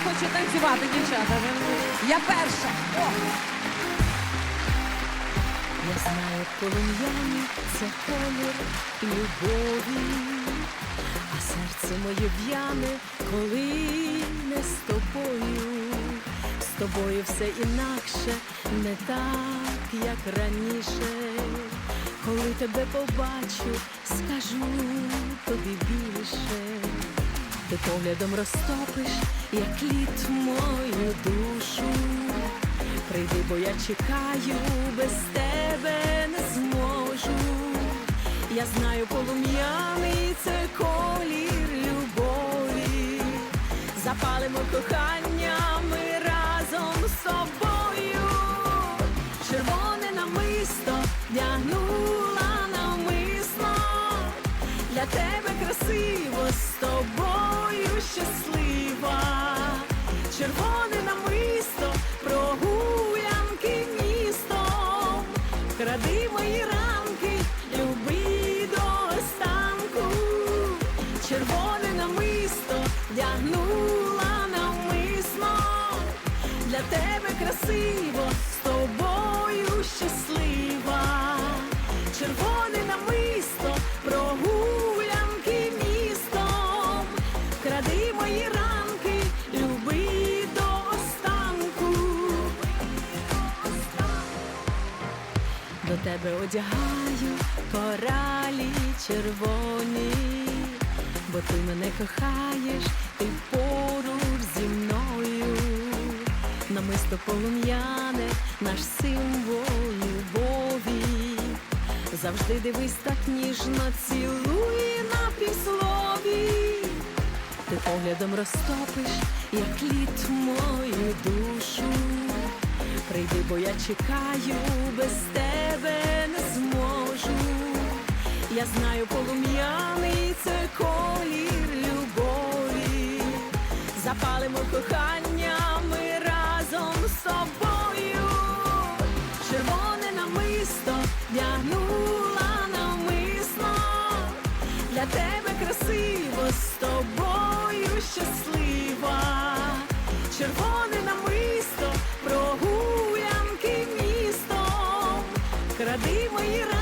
хто хоче танцювати, дівчата. Я перша. О! Я знаю, полум'яні це колір любові, а серце моє в'яне, коли не з тобою. З тобою все інакше, не так, як раніше. Коли тебе побачу, скажу тобі більше. Ти поглядом розтопиш, як лід мою душу. Прийди, бо я чекаю, без тебе не зможу. Я знаю, полум'яний це колір щаслива. Червоне намисто прогулянки містом. Кради мої ранки, люби до останку. Червоне намисто вдягнула намисно. Для тебе красиво, з тобою щаслива. Червоне намисто, До тебе одягаю коралі червоні, бо ти мене кохаєш, ти поруч зі мною. Намисто полум'яне, наш символ любові. Завжди дивись так ніжно, цілуй на півслові. Ти поглядом розтопиш, як лід мою душу. Прийди, бо я чекаю, без тебе не зможу. Я знаю, полум'яний це колір любові. Запалимо кохання ми разом з собою. Червоне намисто вдягнула намисно. Для тебе красиво з тобою щаслива. Червоне Кради мої